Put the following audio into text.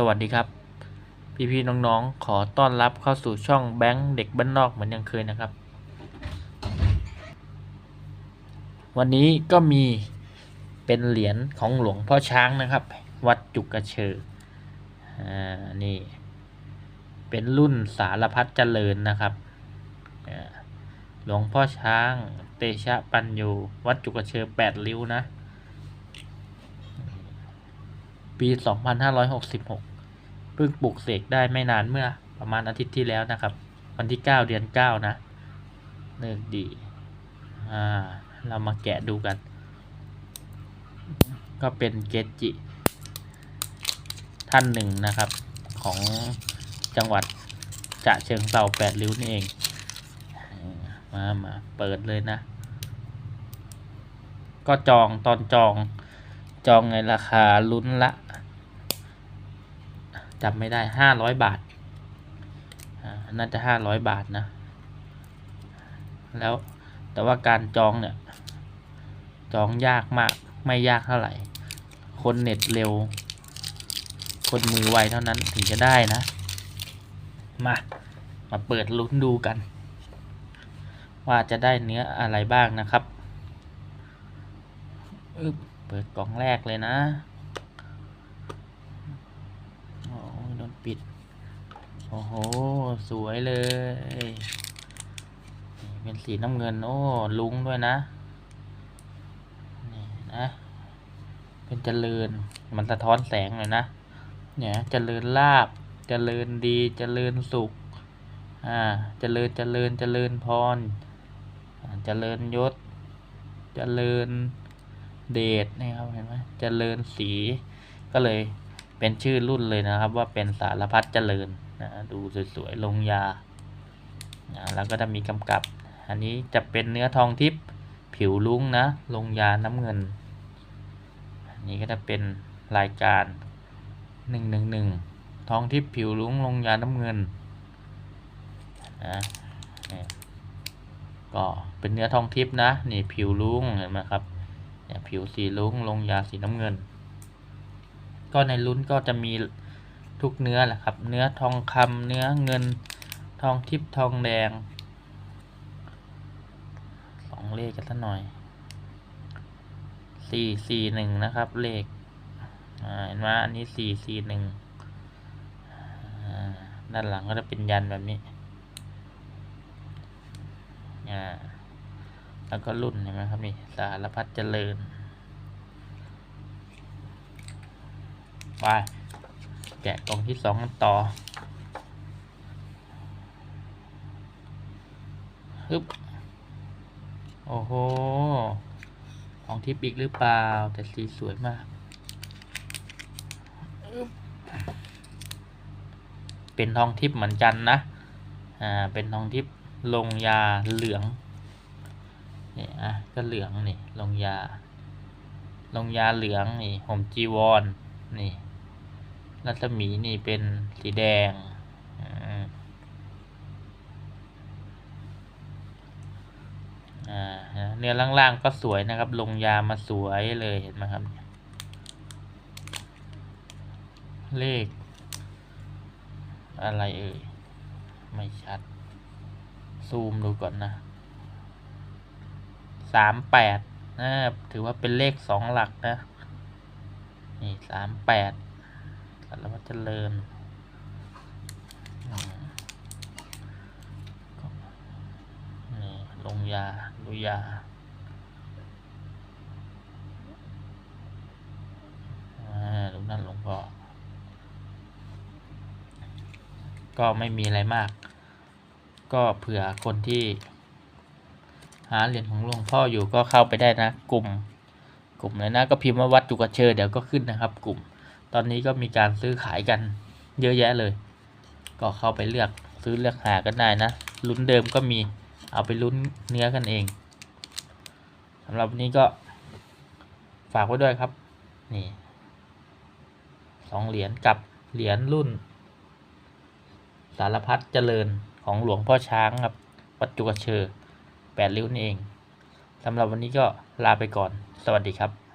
สวัสดีครับ พี่ๆน้องๆ ขอต้อนรับเข้าสู่ช่องแบงค์เด็กบ้านนอกเหมือนยังเคยนะครับ วันนี้ก็มีเป็นเหรียญของหลวงพ่อช้างนะครับ วัดจุกกระเชออ่านี่ เป็นรุ่นสารพัดเจริญนะครับหลวงพ่อช้าง เตชะปัญโยวัดจุกกระเชอแปดริ้วนะ ปี 2566 เพิ่งปลูกเสกได้ไม่นานเมื่อประมาณอาทิตย์ที่แล้วนะครับ วันที่ 9 เดือน 9 นะเลิกดี อ่า เรามาแกะดูกัน ก็เป็นเกจิ ท่านหนึ่งนะครับ ของจังหวัดจะเชิงเซาแปดริ้วนี่เอง มามาเปิดเลยนะ ก็จองตอนจองจองในราคาลุ้นละ จำไม่ได้ห้าร้อยบาทน่าจะห้าร้อยบาทนะ แล้วแต่ว่าการจองเนี่ย จองยากมากไม่ยากเท่าไหร่ คนเน็ตเร็ว คนมือไวเท่านั้นถึงจะได้นะ มา มาเปิดลุ้นดูกัน ว่าจะได้เนื้ออะไรบ้างนะครับ เปิดกล่องแรกเลยนะโอ้ยโดน ปิด โอ้โห สวยเลย เป็นสีน้ำเงิน โอ้ ลุงด้วยนะ นี่นะ เป็นเจริญ มันสะท้อนแสงเลยนะ เนี่ยเจริญลาบ เจริญดี เจริญสุข อ่า เจริญ เจริญ เจริญพร เจริญยศ เจริญเดชนะครับ เห็นไหมเจริญสี ก็เลย เป็นชื่อรุ่นเลยนะครับ ว่าเป็นสารพัดเจริญนะดูสวยๆลงยานะแล้วก็จะมีกำกับ อันนี้จะเป็นเนื้อทองทิพย์ผิวลุ้งนะ ลงยาน้ำเงิน อันนี้ก็จะเป็นรายการหนึ่งหนึ่งหนึ่งทองทิพย์ผิวลุ้งลงยาน้ำเงินนะนี่ก็เป็นเนื้อทองทิพย์นะ นี่ผิวลุ้งเห็นไหมครับเนี่ยผิวสีลุ้งลงยาสีน้ำเงิน ก็ในลุ้นก็จะมีทุกเนื้อแหละครับ เนื้อทองคำเนื้อเงินทองทิพย์ทองแดงสองเลขกันสักหน่อยสี่สี่หนึ่งนะครับ เลขเห็นไหมอันนี้สี่สี่หนึ่งด้านหลังก็จะเป็นยันแบบนี้แล้วก็รุ่นเห็นไหมครับนี่สารพัดเจริญ ไป แกะกล่องที่สองกันต่อฮึบโอ้โห ของทิปอีกหรือเปล่า แต่สีสวยมาก เป็นทองทิพย์เหมือนกันนะ อ่า เป็นทองทิพย์ลงยาเหลือง นี่อะ ก็เหลืองนี่ ลงยา ลงยาเหลืองนี่ห่มจีวรนี่ รัศมีนี่เป็นสีแดงอ่าเนื้อล่างๆก็สวยนะครับ ลงยามาสวยเลยเห็นไหมครับ เลข อะไรเอ่ย ไม่ชัด ซูมดูก่อนนะสามแปดนะถือว่าเป็นเลขสองหลักนะ นี่สามแปด สารวัตรเจริญนี่ลงยาดูยาอ่าดูนั่นหลวงพ่อก็ไม่มีอะไรมาก ก็เผื่อคนที่ หาเหรียญของหลวงพ่ออยู่ก็เข้าไปได้นะ กลุ่ม กลุ่มเลยนะก็พิมพ์ว่าวัดจุกเชอเดี๋ยวก็ขึ้นนะครับ กลุ่ม ตอนนี้ก็มีการซื้อขายกันเยอะแยะเลย ก็เข้าไปเลือกซื้อเลือกหากันได้นะลุ้นเดิมก็มีเอาไปลุ้นเนื้อกันเองสำหรับวันนี้ก็ฝากไว้ด้วยครับ นี่สองเหรียญกับเหรียญรุ่น สารพัดเจริญของหลวงพ่อช้างครับวัดจุกเชอแปดริ้วนี่เองสำหรับวันนี้ก็ลาไปก่อน สวัสดีครับ